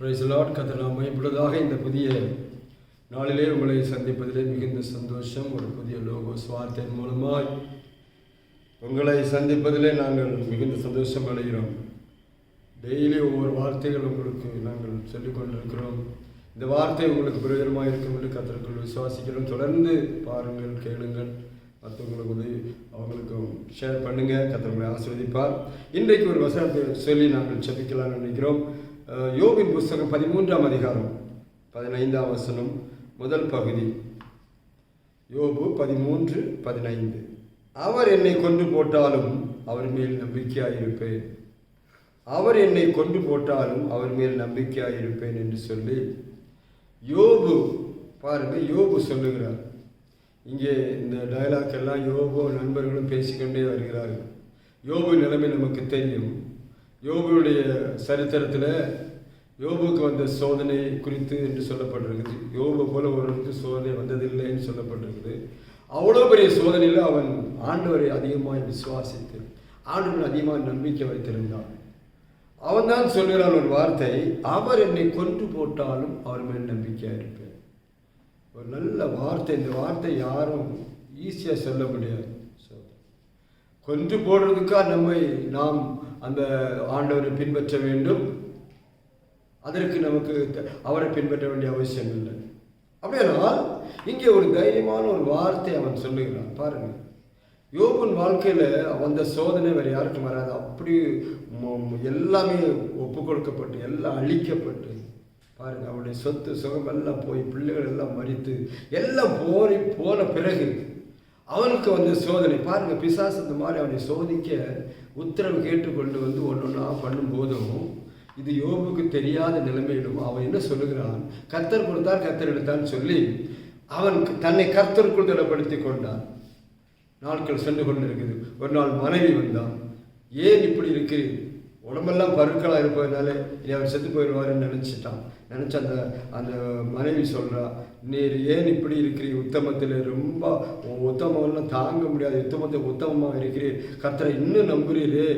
Price Lord கதிராமை இப்பொழுதாக இந்த புதிய நாளிலே உங்களை சந்திப்பதிலே மிகுந்த சந்தோஷம். ஒரு புதிய லோகோ சுவார்த்தையின் மூலமாய் உங்களை சந்திப்பதிலே நாங்கள் மிகுந்த சந்தோஷம் அடைகிறோம். டெய்லி ஒவ்வொரு வார்த்தைகள் உங்களுக்கு நாங்கள் சொல்லிக் கொண்டிருக்கிறோம். இந்த வார்த்தை உங்களுக்கு பிரயோஜனமாக இருக்கும் என்று கத்தர்கள் விசுவாசிக்கிறோம். தொடர்ந்து பாருங்கள் கேளுங்கள். மற்றவங்களுக்கு உதவி அவங்களுக்கும் ஷேர் பண்ணுங்கள் கத்தர்களை ஆஸ்வதிப்பார் இன்றைக்கு ஒரு வசனத்தை சொல்லி நாங்கள் செபிக்கலாம்னு நினைக்கிறோம். அஹ், யோபின் புஸ்தகம் பதிமூன்றாம் அதிகாரம் பதினைந்தாம் வசனம் முதல் பகுதி. யோபு பதிமூன்று பதினைந்து. அவர் என்னை கொண்டு போட்டாலும் அவர் மேல் நம்பிக்கையாயிருப்பேன். அவர் என்னை கொண்டு போட்டாலும் அவர் மேல் நம்பிக்கையாயிருப்பேன் என்று சொல்லி யோபு பாருங்க யோபு சொல்லுகிறார். இங்கே இந்த டயலாக் எல்லாம் யோபோ நண்பர்களும் பேசிக்கொண்டே வருகிறார்கள். யோபு நிலைமை நமக்கு தெரியும். யோபுடைய சரித்திரத்தில் யோபுக்கு வந்த சோதனை குறித்து என்று சொல்லப்பட்டிருக்குது. யோபு போல ஒருவருக்கு சோதனை வந்ததில்லைன்னு சொல்லப்பட்டிருக்குது. அவ்வளோ பெரிய சோதனையில் அவன் ஆண்டவரை அதிகமாக விசுவாசித்து ஆண்டவன் அதிகமாக நம்பிக்கை வைத்திருந்தான். அவன் தான் சொல்கிறான் ஒரு வார்த்தை அவர் என்னை கொன்று போட்டாலும் அவர் மேல் நம்பிக்கையாக இருப்பேன். ஒரு நல்ல வார்த்தை இந்த வார்த்தை யாரும் ஈஸியாக சொல்ல முடியாது. கொன்று போடுறதுக்காக நம்மை நாம் அந்த ஆண்டவரை பின்பற்ற வேண்டும். அதற்கு நமக்கு த- அவரை பின்பற்ற வேண்டிய அவசியம் இல்லை. அப்படியானால் இங்கே ஒரு தைரியமான ஒரு வார்த்தை அவன் சொல்லுகிறான். பாருங்கள். யோகன் வாழ்க்கையில் வந்த சோதனை வேறு யாருக்கும் வராது. அப்படி எல்லாமே ஒப்பு கொடுக்கப்பட்டு எல்லாம் அழிக்கப்பட்டு பாருங்க அவனுடைய சொத்து சுகம் எல்லாம் போய் பிள்ளைகள் எல்லாம் மறித்து எல்லாம் போரி போன பிறகு அவனுக்கு வந்த சோதனை. பாருங்க பிசாசு இந்த மாதிரி அவனை சோதிக்க உத்தரவு கேட்டுக்கொண்டு வந்து ஒன்று ஒன்றா பண்ணும்போதும் இது யோபுக்கு தெரியாத நிலைமையிலும் அவன் என்ன சொல்லுகிறான்? கத்தர் கொடுத்தார் கத்தர் எடுத்தான்னு சொல்லி அவன் தன்னை கர்த்தருக்குள் திடப்படுத்தி கொண்டான். நாட்கள் சென்று கொண்டு இருக்குது ஒரு நாள் மனைவி வந்தான். ஏன் இப்படி இருக்கிறீர் உடம்பெல்லாம் பருக்களாக இருப்பதனால இனி அவர் செத்து போயிடுவாருன்னு நினச்சிட்டான். நினச்ச அந்த அந்த மனைவி சொல்கிறா நீர் ஏன் இப்படி இருக்கிறீ உத்தமத்தில் ரொம்ப உத்தமெல்லாம் தாங்க முடியாது. உத்தமத்தை உத்தமமாக இருக்கிறீர். கர்த்தரை இன்னும் நம்புகிறீரே.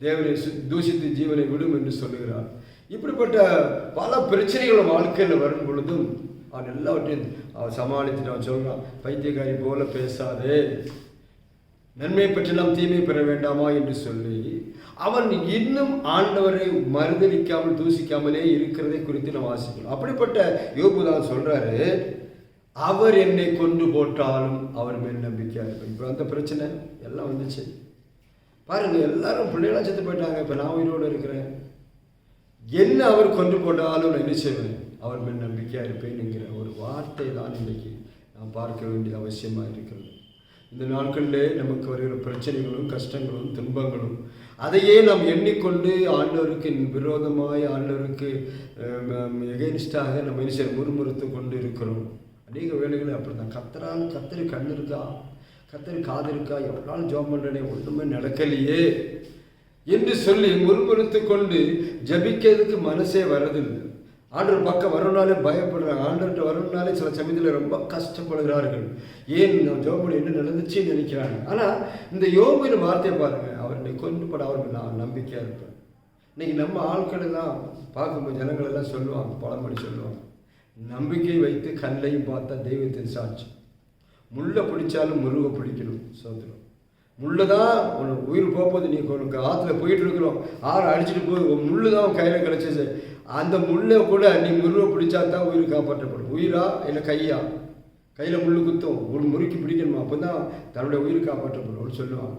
தேவனை தூஷித்து ஜீவனை விடும் என்று சொல்லுகிறார். இப்படிப்பட்ட பல பிரச்சனைகள் வாழ்க்கையில் வரும் பொழுதும் அவன் எல்லாவற்றையும் அவன் சமாளித்துட்டு அவன் சொல்கிறான் பைத்தியக்காரி போல பேசாதே. நன்மை நாம் தீமை பெற வேண்டாமா? என்று சொல்லி அவன் இன்னும் ஆண்டவரை மறுதளிக்காமல் தூசிக்காமலே இருக்கிறதை குறித்து நாம் வாசிக்கணும். அப்படிப்பட்ட யோபு தான் சொல்றாரு அவர் என்னை கொண்டு போட்டாலும் அவர் மேல் நம்பிக்கையாக இருக்கும். இப்போ அந்த பிரச்சனை எல்லாம் வந்துச்சு. பாருங்க எல்லாரும் பிள்ளைகளா செத்து போயிட்டாங்க. இப்போ நான் உயிரோடு இருக்கிறேன். என்ன அவர் கொண்டு போட்டாலும் நான் என்ன செய்வேன்? அவர் மேல் நம்பிக்கையாக இருப்பேன்ங்கிற ஒரு வார்த்தை தான் இன்னைக்கு நாம் பார்க்க வேண்டிய அவசியமாக இருக்கிறது. இந்த நாட்களிலே நமக்கு வருகிற பிரச்சனைகளும் கஷ்டங்களும் துன்பங்களும் அதையே நாம் எண்ணிக்கொண்டு ஆண்டவருக்கு விரோதமாய் ஆண்டவருக்கு எகென்ஸ்டாக நம்ம என்ன செய்ய முறுமுறுத்து கொண்டு இருக்கிறோம். அநேக வேலைகளை அப்படி தான் கத்தரால் கத்திரி கண் இருக்கா? கத்தரி காது இருக்கா எவ்வளோ நாள் ஜோம் பண்ணுறனே ஒன்றுமே நடக்கலையே என்று சொல்லி முறுமுறுத்து கொண்டு ஜபிக்கிறதுக்கு மனசே வரதில்லை ஆண்டவர் பக்கம் வரணும்னாலே பயப்படுறாங்க. ஆண்டர்கிட்ட வரணும்னாலே சில சமயத்தில் ரொம்ப கஷ்டப்படுகிறார்கள். ஏன் நான் ஜோபடி என்ன நடந்துச்சுன்னு நினைக்கிறாங்க. ஆனால் இந்த யோபின் வார்த்தையை பாருங்க. அவர் என்னை கொண்டு அவருக்கு நான் நம்பிக்கையாக இருப்பேன். இன்னைக்கு நம்ம ஆட்கள் எல்லாம் பார்க்கும்போது ஜனங்கள் எல்லாம் சொல்லுவாங்க பழமொழி சொல்லுவாங்க. நம்பிக்கை வைத்து கண்ணையும் பார்த்தா தெய்வத்தின் சாட்சி. முள்ளை பிடிச்சாலும் முருகை பிடிக்கணும் சோதனம் முள்ளு தான் உனக்கு உயிர் போகும்போது நீ உனக்கு ஆற்றுல போயிட்டு இருக்கிறோம் ஆறு அடிச்சுட்டு போய் முள்ளு தான் உன் கையில் கிடச்சிச்சு அந்த முள்ளை கூட நீ முருகை பிடிச்சா தான் உயிர் காப்பாற்றப்படும். உயிரா இல்லை கையா? கையில் முள் குத்தும். ஒரு முறுக்கி பிடிக்கணுமா? அப்போ தான் தன்னுடைய உயிர் காப்பாற்றப்படும். சொல்லுவாங்க.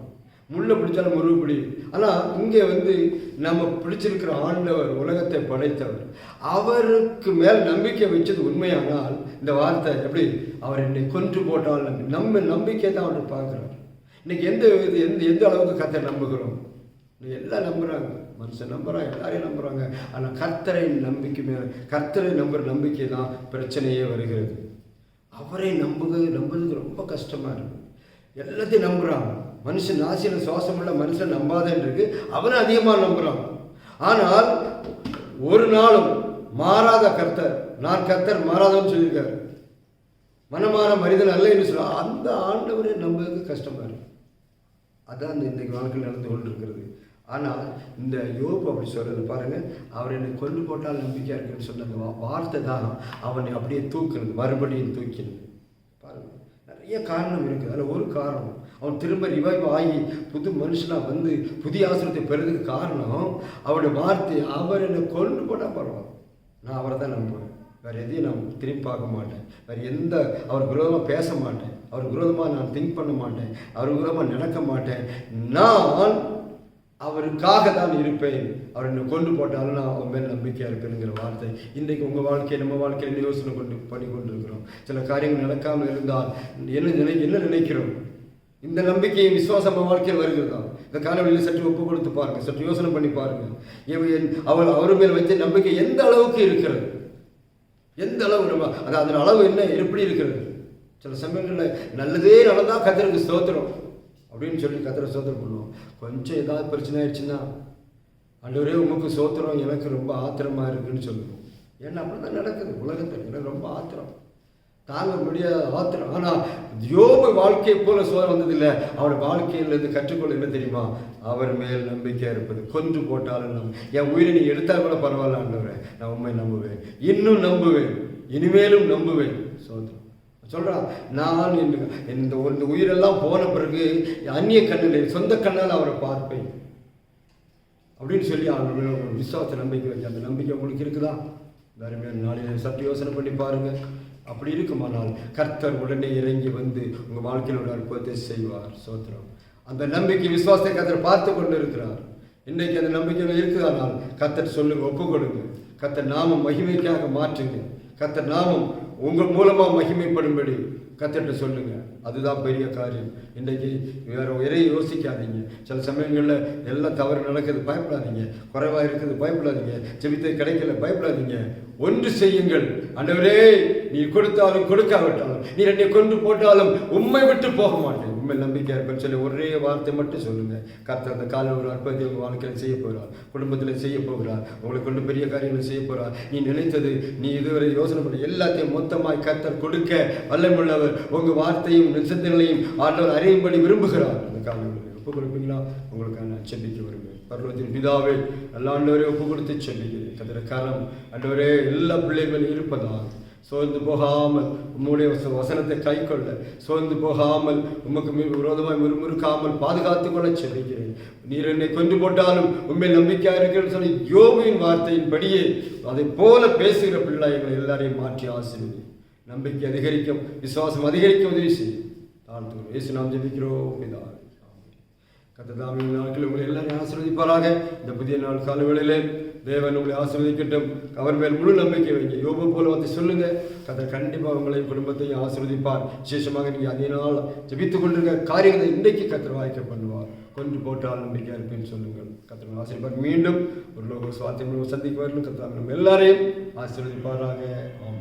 முள்ளை பிடிச்சாலும் முருகு பிடி. ஆனால் இங்கே வந்து நம்ம பிடிச்சிருக்கிற ஆண்டவர் உலகத்தை படைத்தவர். அவருக்கு மேல் நம்பிக்கை வச்சது உண்மையானால் இந்த வார்த்தை எப்படி? அவர் என்னை கொன்று போட்டால் நம்ம நம்பிக்கை தான் அவர் பார்க்குறார். இன்னைக்கு எந்த இது- எந்த எந்த அளவுக்கு கத்தை நம்புகிறோம்? எல்லாம் நம்புகிறாங்க மனுஷன் நம்புகிறாங்க எல்லாரையும் நம்புகிறாங்க ஆனால் கர்த்தரை நம்பிக்கை மேலே கர்த்தரை நம்புகிற நம்பிக்கை தான் பிரச்சனையே வருகிறது. அவரை நம்புகிறது நம்புறதுக்கு ரொம்ப கஷ்டமாக இருக்குது எல்லாத்தையும் நம்புகிறான் மனுஷன் நாசியில் சுவாசம் உள்ள மனுஷன் நம்பாதேன்னு இருக்கு. அவனை அதிகமாக நம்புகிறான் ஆனால் ஒரு நாளும் மாறாத கர்த்தர் நான் கர்த்தர் மாறாதவன்னு சொல்லியிருக்காரு. மனமான மனிதன் அல்ல என்று சொல்ல அந்த ஆண்டவரை நம்புறதுக்கு கஷ்டமாக இருக்கு. அதான் இந்த இன்னைக்கு வாழ்க்கையில் நடந்து கொண்டிருக்கிறது. ஆனால் இந்த யோபு அப்படி சொல்கிறது பாருங்கள் அவர் என்னை கொண்டு போட்டால் நம்பிக்கையாக இருக்குன்னு சொன்ன அந்த வார்த்தை தான் அவனை அப்படியே தூக்குறது மறுபடியும் தூக்கினது பாருங்கள் நிறைய காரணம் இருக்குது அதில் ஒரு காரணம் அவன் திரும்ப ரிவைவ் ஆகி புது மனுஷனாக வந்து புதிய ஆசிரியத்தை பெறதுக்கு காரணம் அவருடைய வார்த்தை அவர் என்னை கொண்டு போட்டால் பரவாயில்ல. நான் அவரை தான் நம்புவேன். வேறு எதையும் நான் திரும்பி பார்க்க மாட்டேன். வேறு எந்த அவர் விரோதமாக பேச மாட்டேன். அவர் விரோதமாக நான் திங்க் பண்ண மாட்டேன். அவர் விரோதமாக நடக்க மாட்டேன். நான் அவருக்காக தான் இருப்பேன். அவர் என்னை கொண்டு போட்டாலும் நான் அவன் மேல் நம்பிக்கையாக இருப்பேனுங்கிற வார்த்தை இன்றைக்கு உங்கள் வாழ்க்கை நம்ம வாழ்க்கையில் என்ன யோசனை கொண்டு பண்ணி கொண்டிருக்கிறோம் சில காரியங்கள் நடக்காமல் இருந்தால் என்ன நினை என்ன நினைக்கிறோம்? இந்த நம்பிக்கையும் விசுவாசம் நம்ம வாழ்க்கையில் வருகிறதா? இந்த காணொலியில் சற்று ஒப்பு கொடுத்து பாருங்க சற்று யோசனை பண்ணி பாருங்க. இவன் அவள் அவர் மேல் வைத்த நம்பிக்கை எந்த அளவுக்கு இருக்கிறது? எந்த அளவு நம்ம அது அதன் அளவு என்ன எப்படி இருக்கிறது? சில சமயங்களில் நல்லதே நல்லதாக கத்திரக்கு ஸ்தோத்திரம் அப்படின்னு சொல்லி கத்திர ஸ்தோத்திரம் பண்ணுவோம். கொஞ்சம் ஏதாவது பிரச்சனை ஆயிடுச்சுன்னா ஆண்டவரே உமக்கு சோத்திரம் எனக்கு ரொம்ப ஆத்திரமாக இருக்குன்னு சொல்லுவோம். ஏன்னா அப்படி தான் நடக்குது உலகத்தில். எனக்கு ரொம்ப ஆத்திரம். தாங்க முடியாத ஆத்திரம். ஆனால் யோபு வாழ்க்கையை போல சோதனை வந்ததில்லை. அவருடைய வாழ்க்கையிலிருந்து கற்றுக்கொள்ள என்ன தெரியுமா? அவர் மேல் நம்பிக்கையாக இருப்பது. கொன்று போட்டாலும் நம்ப என் உயிரை நீ எடுத்தால் கூட பரவாயில்ல ஆண்டவரே. நான் உண்மை நம்புவேன். இன்னும் நம்புவேன். இனிமேலும் நம்புவேன். சோதனை. சொல்கிறான் நான் இந்த இந்த இந்த உயிரெல்லாம் போன பிறகு அந்நிய கண்ணில் சொந்த கண்ணால் அவரை பார்ப்பேன். அப்படின்னு சொல்லி அவர்கள் ஒரு விசுவாச நம்பிக்கை வச்சு அந்த நம்பிக்கை உங்களுக்கு இருக்குதா? தருமையான நாளையில் சற்று யோசனை பண்ணி பாருங்கள் அப்படி இருக்குமானால் கர்த்தர் உடனே இறங்கி வந்து உங்கள் வாழ்க்கையில் ஒரு அற்புதத்தை செய்வார். சோத்திரம். அந்த நம்பிக்கை விசுவாசத்தை கர்த்தர் பார்த்து கொண்டு இருக்கிறார் இன்றைக்கு அந்த நம்பிக்கையில் இருக்குதானால் கர்த்தர் சொல்லுங்க ஒப்பு கொடுங்க. கர்த்தர் நாமம் மகிமைக்காக மாற்றுங்க. கர்த்தர் நாமம் உங்கள் மூலமாக மகிமைப்படும்படி கத்திட்டு சொல்லுங்கள் அதுதான் பெரிய காரியம். இன்றைக்கு வேறு எதையும் யோசிக்காதீங்க. சில சமயங்களில் எல்லாம் தவறு நடக்குது பயப்படாதீங்க. குறைவாக இருக்குது பயப்படாதீங்க. செபித்தது கிடைக்கல பயப்படாதீங்க. ஒன்று செய்யுங்கள். அண்டவரே நீ கொடுத்தாலும் கொடுக்காவிட்டாலும் நீ என்னை கொண்டு போட்டாலும் உண்மை விட்டு போக மாட்டேன். உண்மை நம்பிக்கை இருப்பேன்னு சொல்லி ஒரே வார்த்தை மட்டும் சொல்லுங்க. கர்த்தர் அந்த காலையில் ஒரு அற்புதத்தை உங்கள் வாழ்க்கையில் செய்ய போகிறார். குடும்பத்தில் செய்ய போகிறார். உங்களுக்கு ஒன்று பெரிய காரியங்களை செய்ய போகிறார். நீ நினைத்தது நீ இதுவரை யோசனை பண்ண எல்லாத்தையும் மொத்தமாக கர்த்தர் கொடுக்க வல்லமுள்ளவர் உங்கள் வார்த்தையும் நிசத்தினையும் ஆண்டவர் அறியும்படி விரும்புகிறார். அந்த காலையில் ஒப்பு கொடுப்பீங்களா உங்களுக்கு நான் வருவேன் பருவத்தின் பிதாவே நல்ல ஒப்பு கொடுத்து செபிக்கிறேன். கதிர காலம் ஆண்டவரே எல்லா பிள்ளைகளும் இருப்பதாக சோர்ந்து போகாமல் உம்முடைய வச- வசனத்தை கொள்ள சோர்ந்து போகாமல் உமக்கு விரோதமாய் முறுமுறுக்காமல் பாதுகாத்துக் கொள்ள செல்கிறேன் நீர் என்னை கொண்டு போட்டாலும் உண்மை நம்பிக்கையாக இருக்கிறேன்னு சொல்லி யோபின் வார்த்தையின்படியே அதை போல பேசுகிற பிள்ளைகளை எல்லாரையும் மாற்றி ஆசிரியர் நம்பிக்கை அதிகரிக்கும் விசுவாசம் அதிகரிக்க உதவி செய்யும். தாழ்த்து இயேசு நாம் ஜெபிக்கிறோம் பிதாவே கத்ததாமின் நாட்கள் உங்களை எல்லாரையும் ஆசீர்வதிப்பாராக. இந்த புதிய நாள் காலவேளையிலே தேவன் உங்களை ஆசீர்வதிக்கட்டும். அவர் மேல் முழு நம்பிக்கை வைங்க யோபு போல வந்து சொல்லுங்க கத்தர் கண்டிப்பாக உங்களையும் குடும்பத்தையும் ஆசீர்வதிப்பார். விசேஷமாக நீங்கள் அதே நாள் ஜெபித்துக் கொண்டிருக்க காரியங்களை இன்றைக்கு கத்திர வாய்க்க பண்ணுவார். கொண்டு போட்டால் நம்பிக்கையா இருப்பேன்னு சொல்லுங்கள். கத்திர ஆசீர்வார் மீண்டும் ஒரு லோக சுவாத்தியம் சந்திக்க வரணும். கத்தர் நம்ம எல்லாரையும் ஆசீர்வதிப்பாராக. ஆமென்.